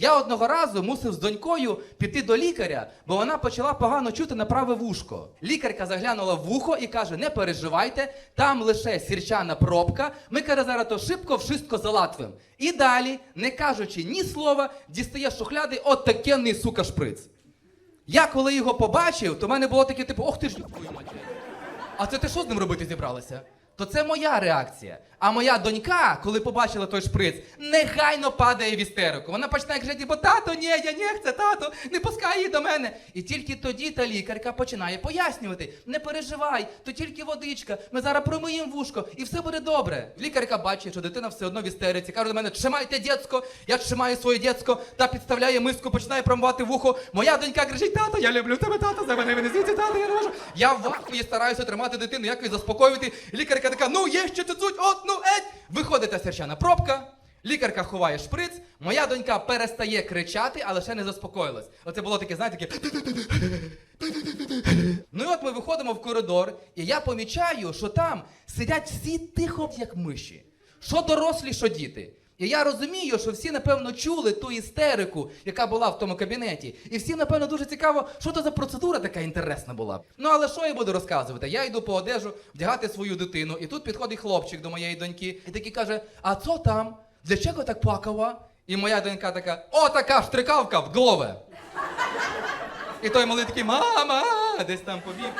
Я одного разу мусив з донькою піти до лікаря, бо вона почала погано чути на праве вушко. Лікарка заглянула в вухо і каже: не переживайте, там лише сірчана пробка. Ми каже, зараз то шибко вшистко залатвим. І далі, не кажучи ні слова, дістає з шухляди от такенний сука шприц. Я коли його побачив, то в мене було таке, типу, ох ти ж мать. А це ти що з ним робити зібралася? То це моя реакція. А моя донька, коли побачила той шприц, негайно падає в істерику. Вона починає кричати, бо тато, ні, я не це, тато, не пускай її до мене. І тільки тоді та лікарка починає пояснювати: не переживай, то тільки водичка, ми зараз промиємо вушко, і все буде добре. Лікарка бачить, що дитина все одно в істериці. Каже до мене, тримайте дєцько, я тримаю своє дєцько, та підставляє миску, починає промивати вухо. Моя донька кричить, тато, я люблю тебе, тато, за мене мене звідси, тато, я не можу. Я в вахуї стараюся тримати дитину, як її заспокоювати. Лікарка така, ну є ще чуть-чуть, от, ну еть. Виходить та серчана пробка. Лікарка ховає шприц, моя донька перестає кричати, але ще не заспокоїлась. Оце було таке, знаєте, таке. Ну і от ми виходимо в коридор, і я помічаю, що там сидять всі тихо, як миші. Що дорослі, що діти. І я розумію, що всі, напевно, чули ту істерику, яка була в тому кабінеті. І всім, напевно, дуже цікаво, що то за процедура така інтересна була. Ну але що я буду розказувати? Я йду по одежу вдягати свою дитину, і тут підходить хлопчик до моєї доньки, і такий каже: А що там? Для чого так плакала? І моя донька така: О, така штрикавка в голове. І той малий такий, мама, десь там побіг.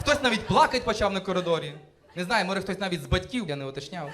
Хтось навіть плакать почав на коридорі. Не знаю, може хтось навіть з батьків, я не уточняв.